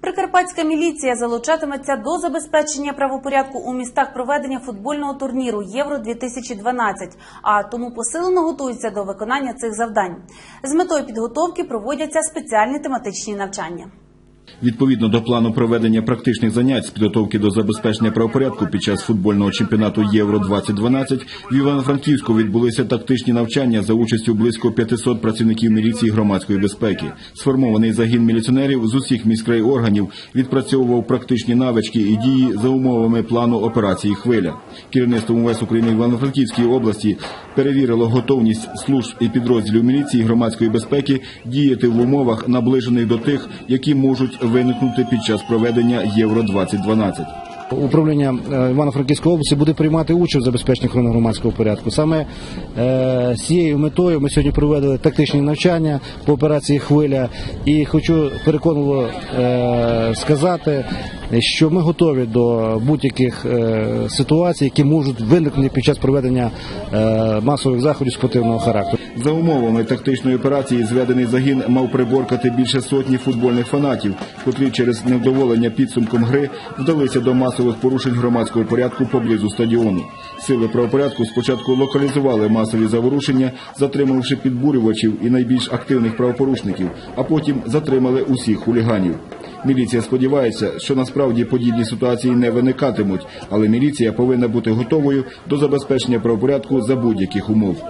Прикарпатська міліція залучатиметься до забезпечення правопорядку у містах проведення футбольного турніру Євро 2012 а тому посилено готується до виконання цих завдань. З метою підготовки проводяться спеціальні тематичні навчання. Відповідно до плану проведення практичних занять з підготовки до забезпечення правопорядку під час футбольного чемпіонату Євро 2012 в Івано-Франківську відбулися тактичні навчання за участю близько 500 працівників міліції громадської безпеки. Сформований загін міліціонерів з усіх міськрай органів відпрацьовував практичні навички і дії за умовами плану операції Хвиля. Керівництво МВС України в Івано-Франківській області перевірило готовність служб і підрозділів міліції громадської безпеки діяти в умовах наближених до тих, які можуть виникнути під час проведення Євро 2012 Управління е, Івано-Франківської області буде приймати участь в забезпеченні охорони громадського порядку. Саме е, з цією метою ми сьогодні провели тактичні навчання по операції Хвиля і хочу переконливо е, сказати, що ми готові до будь-яких е, ситуацій, які можуть виникнути під час проведення е, масових заходів спортивного характеру. За умовами тактичної операції зведений загін мав приборкати більше сотні футбольних фанатів, котрі через невдоволення підсумком гри вдалися до масових порушень громадського порядку поблизу стадіону. Сили правопорядку спочатку локалізували масові заворушення, затримавши підбурювачів і найбільш активних правопорушників, а потім затримали усіх хуліганів. Міліція сподівається, що насправді подібні ситуації не виникатимуть, але міліція повинна бути готовою до забезпечення правопорядку за будь-яких умов.